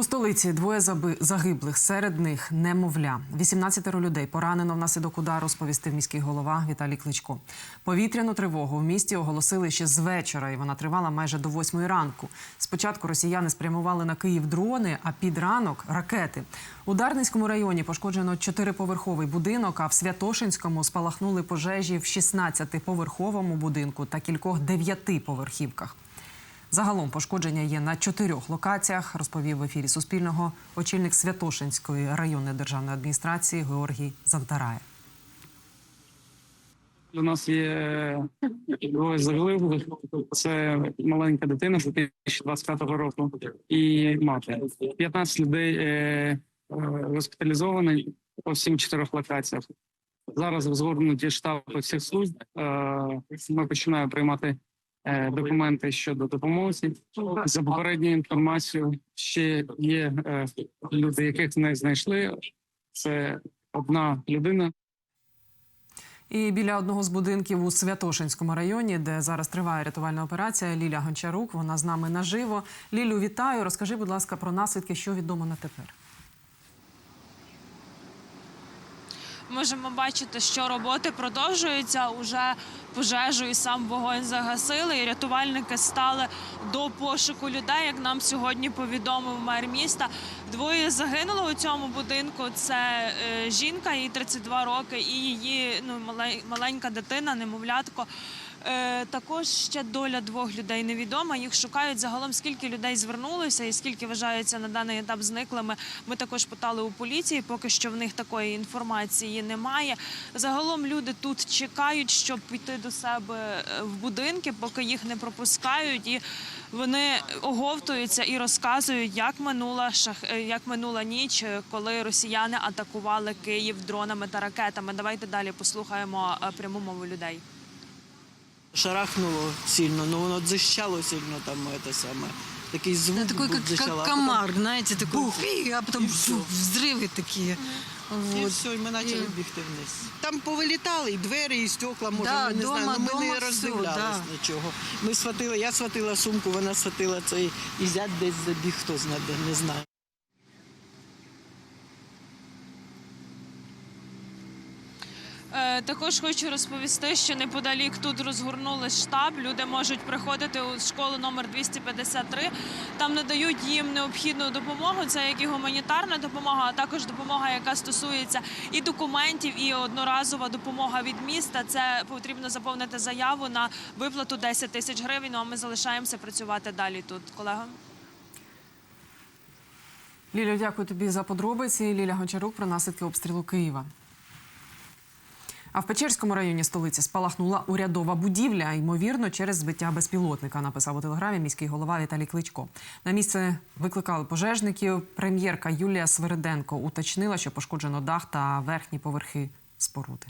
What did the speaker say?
У столиці двоє загиблих, серед них немовля. 18 людей поранено внаслідок удару, сповістив міський голова Віталій Кличко. Повітряну тривогу в місті оголосили ще з вечора, і вона тривала майже до 8 ранку. Спочатку росіяни спрямували на Київ дрони, а під ранок ракети. У Дарницькому районі пошкоджено чотириповерховий будинок, а в Святошинському спалахнули пожежі в 16-поверховому будинку та кількох дев'ятиповерхівках. Загалом пошкодження є на чотирьох локаціях, розповів в ефірі Суспільного очільник Святошинської районної державної адміністрації Георгій Зантарає. У нас є двоє загиблих. Це маленька дитина з 2025 року і мати. 15 людей е, е, госпіталізовані по всім чотирьох локаціях. Зараз згорнуті штаби всіх служб. Е, Ми починаємо приймати документи щодо допомоги. За попередньою інформацією, ще є е, люди, яких не знайшли. Це одна людина. І біля одного з будинків у Святошинському районі, де зараз триває рятувальна операція, Ліля Гончарук. Вона з нами наживо. Лілю, вітаю. Розкажи, будь ласка, про наслідки, що відомо на тепер. Можемо бачити, що роботи продовжуються. Уже пожежу і сам вогонь загасили. І рятувальники стали до пошуку людей. Як нам сьогодні повідомив мер міста, двоє загинуло у цьому будинку. Це е, жінка, їй 32 роки, і її ну маленька дитина, немовлятко. Е, також ще доля двох людей невідома. Їх шукають загалом. Скільки людей звернулося і скільки вважаються на даний етап зниклими. Ми також питали у поліції. Поки що в них такої інформації немає. Загалом люди тут чекають, щоб піти до себе е, в будинки, поки їх не пропускають, і вони оговтуються і розказують, як минула шах... е, як минула ніч, е, коли росіяни атакували Київ дронами та ракетами. Давайте далі послухаємо е, пряму мову людей. Шарахнуло сильно, но воно дзищало сильно там это саме. Такий звук Да, такой, був, как, дзищало, как а потом- комар, знаете, такой, бух, фи, а потом и всё. бух, взрывы такие. І все, і ми почали бігти вниз. Там повилітали і двері, і стекла, може, Да, ми не дома- знаємо, ну, ми дома не роздивлялись да. нічого. Ми схватили, я схватила сумку, вона схватила цей, і зять десь забіг, хто знає, де, не знаю. Також хочу розповісти, що неподалік тут розгорнули штаб. Люди можуть приходити у школу номер 253. Там надають їм необхідну допомогу. Це як і гуманітарна допомога, а також допомога, яка стосується і документів, і одноразова допомога від міста. Це потрібно заповнити заяву на виплату 10 тисяч гривень. Ну, а ми залишаємося працювати далі тут, колега. Лілю, дякую тобі за подробиці. Ліля Гончарук про наслідки обстрілу Києва. А в Печерському районі столиці спалахнула урядова будівля, ймовірно, через збиття безпілотника, написав у телеграмі міський голова Віталій Кличко. На місце викликали пожежників. Прем'єрка Юлія Свириденко уточнила, що пошкоджено дах та верхні поверхи споруди.